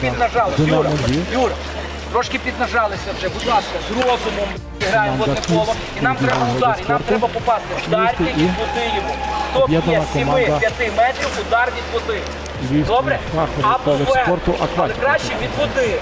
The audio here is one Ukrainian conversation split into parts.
Трошки піднажалися. Юра, Юра, трошки піднажалися вже. Будь ласка, з розумом граємо в одне коло. І нам треба удар, і нам треба попасти. Вдарте від води йому. Хто б'є з 7-5 метрів, удар від води. Добре? Або вверх. Але краще від води.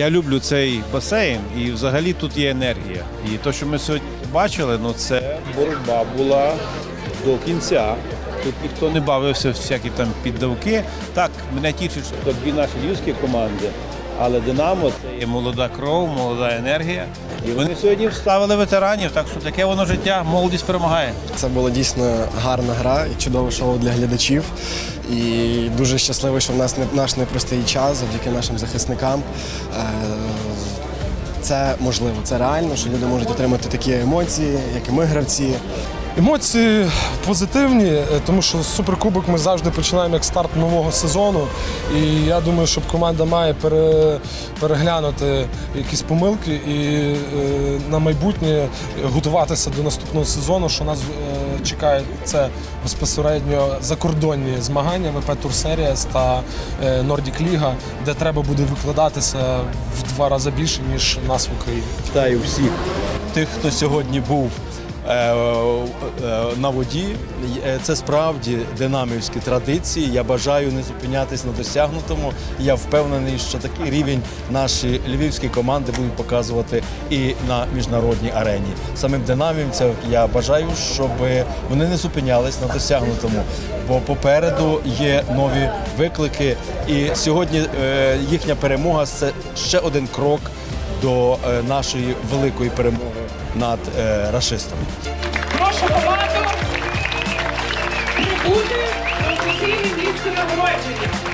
Я люблю цей басейн, і взагалі тут є енергія. І те, що ми сьогодні бачили, ну це боротьба була до кінця. Тут ніхто не бавився всякі там піддавки. Так, мене тішить, що дві наші львівські команди, але Динамо це є молода кров, молода енергія. І вони сьогодні вставили ветеранів, так що таке воно життя, молодість перемагає. Це була дійсно гарна гра і чудове шоу для глядачів. І дуже щасливий, що в нас не наш непростий час завдяки нашим захисникам. Е, Це можливо, це реально, що люди можуть отримати такі емоції, як і ми гравці. Емоції позитивні, е, тому що суперкубок ми завжди починаємо як старт нового сезону. І я думаю, що команда має переглянути якісь помилки і е, на майбутнє готуватися до наступного сезону, що нас е, чекає це безпосередньо закордонні змагання ВП Тур Серіас та Нордік Ліга, де треба буде викладатися в два рази більше, ніж нас в Україні. Вітаю всіх тих, хто сьогодні був на воді. Е, Це справді динамівські традиції. Я бажаю не зупинятись на досягнутому. Я впевнений, що такий рівень наші львівські команди будуть показувати і на міжнародній арені. Самим динамівцям я бажаю, щоб вони не зупинялись на досягнутому, бо попереду є нові виклики. І сьогодні е, їхня перемога це ще один крок до е, нашої великої перемоги над е, расистами. Прошу команду прибути на офіційне місце нагородження.